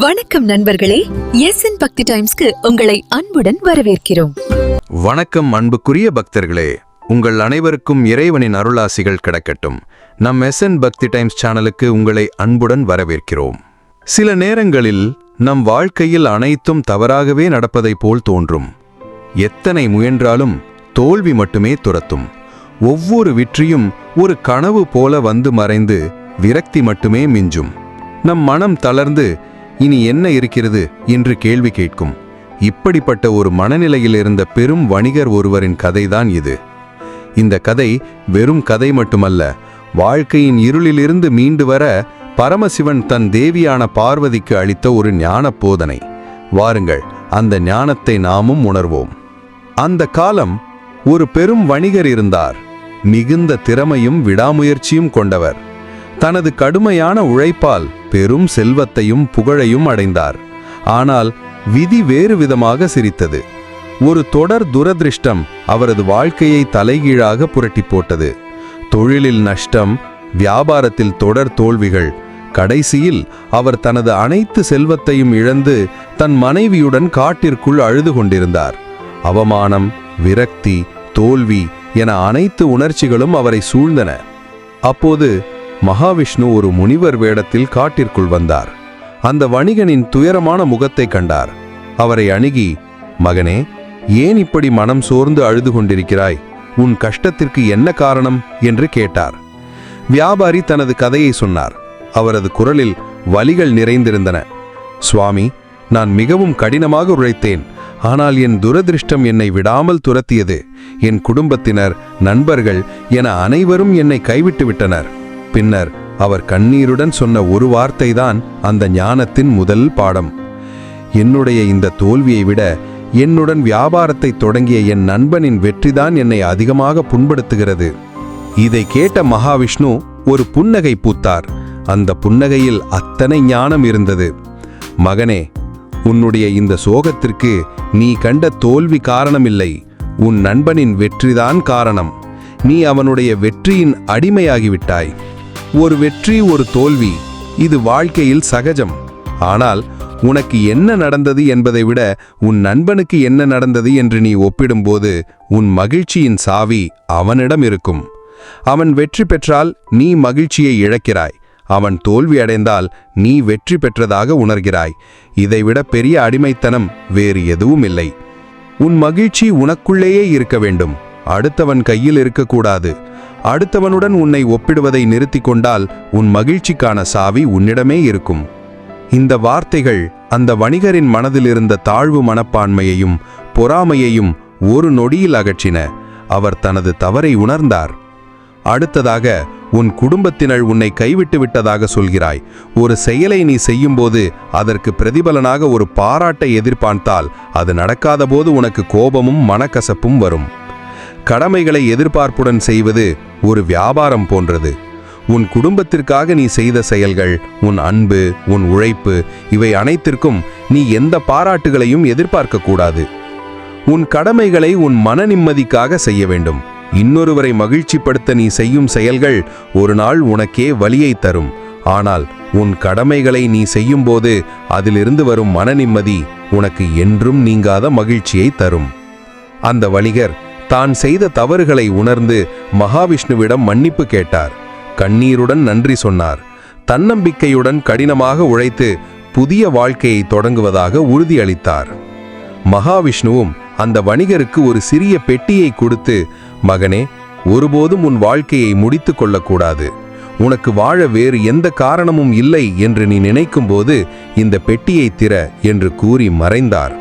வணக்கம் நண்பர்களே. S N பக்தி டைம்ஸ்க்கு உங்களை அன்புடன் வரவேற்கிறோம். வணக்கம் அன்புக்குரிய பக்தர்களே. உங்கள் அனைவருக்கும் இறைவனின் அருளாசிகள் கிடக்கட்டும். நம் எஸ் என் பக்தி டைம்ஸ் சேனலுக்கு உங்களை அன்புடன் வரவேற்கிறோம். சில நேரங்களில் நம் வாழ்க்கையில் அனைத்தும் தவறாகவே நடப்பதைப் போல் தோன்றும். எத்தனை முயன்றாலும் தோல்வி மட்டுமே துரத்தும். ஒவ்வொரு வெற்றியும் ஒரு கனவு போல வந்து மறைந்து விரக்தி மட்டுமே மிஞ்சும். நம் மனம் தளர்ந்து இனி என்ன இருக்கிறது என்று கேள்வி கேட்கும். இப்படிப்பட்ட ஒரு மனநிலையில் இருந்த பெரும் வணிகர் ஒருவரின் கதைதான் இது. இந்த கதை வெறும் கதை மட்டுமல்ல வாழ்க்கையின் இருளிலிருந்து மீண்டு வர பரமசிவன் தன் தேவியான பார்வதிக்கு அளித்த ஒரு ஞான போதனை. வாருங்கள் அந்த ஞானத்தை நாமும் உணர்வோம். அந்த காலம் ஒரு பெரும் வணிகர் இருந்தார். மிகுந்த திறமையும் விடாமுயற்சியும் கொண்டவர். தனது கடுமையான உழைப்பால் பெரும் செல்வத்தையும் புகழையும் அடைந்தார். ஆனால் விதி வேறு விதமாக சிரித்தது. ஒரு தொடர் துரதிருஷ்டம் அவரது வாழ்க்கையை தலைகீழாக புரட்டி போட்டது தொழிலில் நஷ்டம் வியாபாரத்தில் தொடர் தோல்விகள் கடைசியில் அவர் தனது அனைத்து செல்வத்தையும் இழந்து தன் மனைவியுடன் காட்டிற்குள் அழுது கொண்டிருந்தார். அவமானம் விரக்தி தோல்வி என அனைத்து உணர்ச்சிகளும் அவரை சூழ்ந்தன. அப்போது மகாவிஷ்ணு ஒரு முனிவர் வேடத்தில் காட்டிற்குள் வந்தார். அந்த வணிகனின் துயரமான முகத்தை கண்டார். அவரை அணுகி மகனே ஏன் இப்படி மனம் சோர்ந்து அழுது கொண்டிருக்கிறாய்? உன் கஷ்டத்திற்கு என்ன காரணம்? என்று கேட்டார். வியாபாரி தனது கதையை சொன்னார். அவரது குரலில் வலிகள் நிறைந்திருந்தன. சுவாமி நான் மிகவும் கடினமாக உழைத்தேன். ஆனால் என் துரதிருஷ்டம் என்னை விடாமல் துரத்தியது. என் குடும்பத்தினர் நண்பர்கள் என அனைவரும் என்னை கைவிட்டு விட்டனர். பின்னர் அவர் கண்ணீருடன் சொன்ன ஒரு வார்த்தைதான் அந்த ஞானத்தின் முதல் பாடம். என்னுடைய இந்த தோல்வியை விட என்னுடன் வியாபாரத்தை தொடங்கிய என் நண்பனின் வெற்றிதான் என்னை அதிகமாக புண்படுத்துகிறது. இதை கேட்ட மகாவிஷ்ணு ஒரு புன்னகை பூத்தார். அந்த புன்னகையில் அத்தனை ஞானம் இருந்தது. மகனே உன்னுடைய இந்த சோகத்திற்கு நீ கண்ட தோல்வி காரணமில்லை. உன் நண்பனின் வெற்றிதான் காரணம். நீ அவனுடைய வெற்றியின் அடிமையாகிவிட்டாய். ஒரு வெற்றி ஒரு தோல்வி. இது வாழ்க்கையில் சகஜம். ஆனால் உனக்கு என்ன நடந்தது என்பதை விட உன் நண்பனுக்கு என்ன நடந்தது என்று நீ ஒப்பிடும்போது உன் மகிழ்ச்சியின் சாவி அவனிடம் இருக்கும். அவன் வெற்றி பெற்றால் நீ மகிழ்ச்சியை இழக்கிறாய். அவன் தோல்வி அடைந்தால் நீ வெற்றி பெற்றதாக உணர்கிறாய். இதைவிட பெரிய அடிமைத்தனம் வேறு எதுவும் இல்லை உன் மகிழ்ச்சி உனக்குள்ளேயே இருக்க வேண்டும். அடுத்தவன் கையில் இருக்கக்கூடாது. அடுத்தவனுடன் உன்னை ஒப்பிடுவதை நிறுத்தி கொண்டால் உன் மகிழ்ச்சிக்கான சாவி உன்னிடமே இருக்கும். இந்த வார்த்தைகள் அந்த வணிகரின் மனதில் இருந்த தாழ்வு மனப்பான்மையையும் பொறாமையையும் ஒரு நொடியில் அகற்றின. அவர் தனது தவறை உணர்ந்தார். அடுத்ததாக உன் குடும்பத்தினர் உன்னை கைவிட்டு விட்டதாக சொல்கிறாய். ஒரு செயலை நீ செய்யும்போது அதற்கு பிரதிபலனாக ஒரு பாராட்டை எதிர்பார்த்தால் அது நடக்காதபோது உனக்கு கோபமும் மனக்கசப்பும் வரும். கடமைகளை எதிர்பார்ப்புடன் செய்வது ஒரு வியாபாரம் போன்றது. உன் குடும்பத்திற்காக நீ செய்த செயல்கள் உன் அன்பு உன் உழைப்பு இவை அனைத்திற்கும் நீ எந்த பாராட்டுகளையும் எதிர்பார்க்கக்கூடாது உன் கடமைகளை உன் மன நிம்மதிக்காக செய்ய வேண்டும். இன்னொருவரை மகிழ்ச்சிப்படுத்த நீ செய்யும் செயல்கள் ஒரு நாள் உனக்கே வலியை தரும். ஆனால் உன் கடமைகளை நீ செய்யும்போது அதிலிருந்து வரும் மன நிம்மதி உனக்கு என்றும் நீங்காத மகிழ்ச்சியை தரும். அந்த வணிகர் தான் செய்த தவறுகளை உணர்ந்து மகாவிஷ்ணுவிடம் மன்னிப்பு கேட்டார். கண்ணீருடன் நன்றி சொன்னார். தன்னம்பிக்கையுடன் கடினமாக உழைத்து புதிய வாழ்க்கையை தொடங்குவதாக உறுதியளித்தார். மகாவிஷ்ணுவும் அந்த வணிகருக்கு ஒரு சிறிய பெட்டியை கொடுத்து மகனே ஒருபோதும் உன் வாழ்க்கையை முடித்து கொள்ளக்கூடாது. உனக்கு வாழ வேறு எந்த காரணமும் இல்லை என்று நீ நினைக்கும்போது இந்த பெட்டியை திற என்று கூறி மறைந்தார்.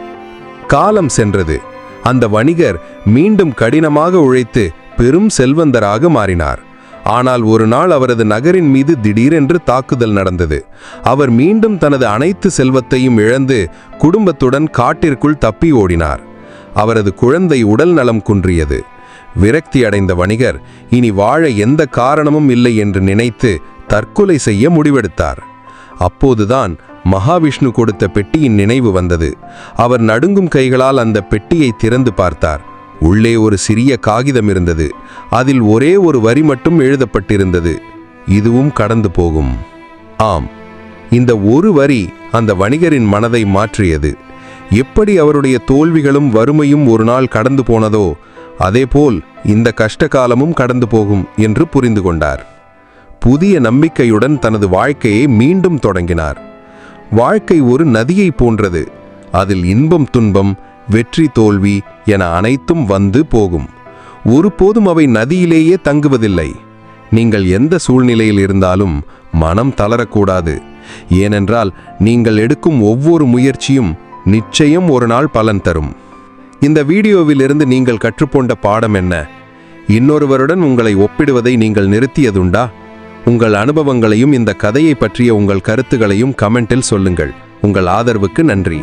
காலம் சென்றது. அந்த வணிகர் மீண்டும் கடினமாக உழைத்து பெரும் செல்வந்தராக மாறினார். ஆனால் ஒரு நாள் அவரது நகரின் மீது திடீரென்று தாக்குதல் நடந்தது. அவர் மீண்டும் தனது அனைத்து செல்வத்தையும் இழந்து குடும்பத்துடன் காட்டிற்குள் தப்பி ஓடினார். அவரது குழந்தை உடல் நலம் குன்றியது. விரக்தி அடைந்த வணிகர் இனி வாழ எந்த காரணமும் இல்லை என்று நினைத்து தற்கொலை செய்ய முடிவெடுத்தார். அப்போதுதான் மகாவிஷ்ணு கொடுத்த பெட்டியின் நினைவு வந்தது. அவர் நடுங்கும் கைகளால் அந்த பெட்டியை திறந்து பார்த்தார். உள்ளே ஒரு சிறிய காகிதம் இருந்தது. அதில் ஒரே ஒரு வரி மட்டும் எழுதப்பட்டிருந்தது. இதுவும் கடந்து போகும். ஆம். இந்த ஒரு வரி அந்த வணிகரின் மனதை மாற்றியது. எப்படி அவருடைய தோல்விகளும் வறுமையும் ஒரு நாள் கடந்து போனதோ அதேபோல் இந்த கஷ்ட காலமும் கடந்து போகும் என்று புரிந்து கொண்டார். புதிய நம்பிக்கையுடன் தனது வாழ்க்கையை மீண்டும் தொடங்கினார். வாழ்க்கை ஒரு நதியைப் போன்றது. அதில் இன்பம் துன்பம் வெற்றி தோல்வி என அனைத்தும் வந்து போகும். ஒருபோதும் அவை நதியிலேயே தங்குவதில்லை. நீங்கள் எந்த சூழ்நிலையில் இருந்தாலும் மனம் தளரக்கூடாது. ஏனென்றால் நீங்கள் எடுக்கும் ஒவ்வொரு முயற்சியும் நிச்சயம் ஒரு நாள் பலன் தரும். இந்த வீடியோவிலிருந்து நீங்கள் கற்றுக்கொண்ட பாடம் என்ன? இன்னொருவருடன் உங்களை ஒப்பிடுவதை நீங்கள் நிறுத்தியதுண்டா? உங்கள் அனுபவங்களையும் இந்த கதையை பற்றிய உங்கள் கருத்துகளையும் கமெண்டில் சொல்லுங்கள். உங்கள் ஆதரவுக்கு நன்றி.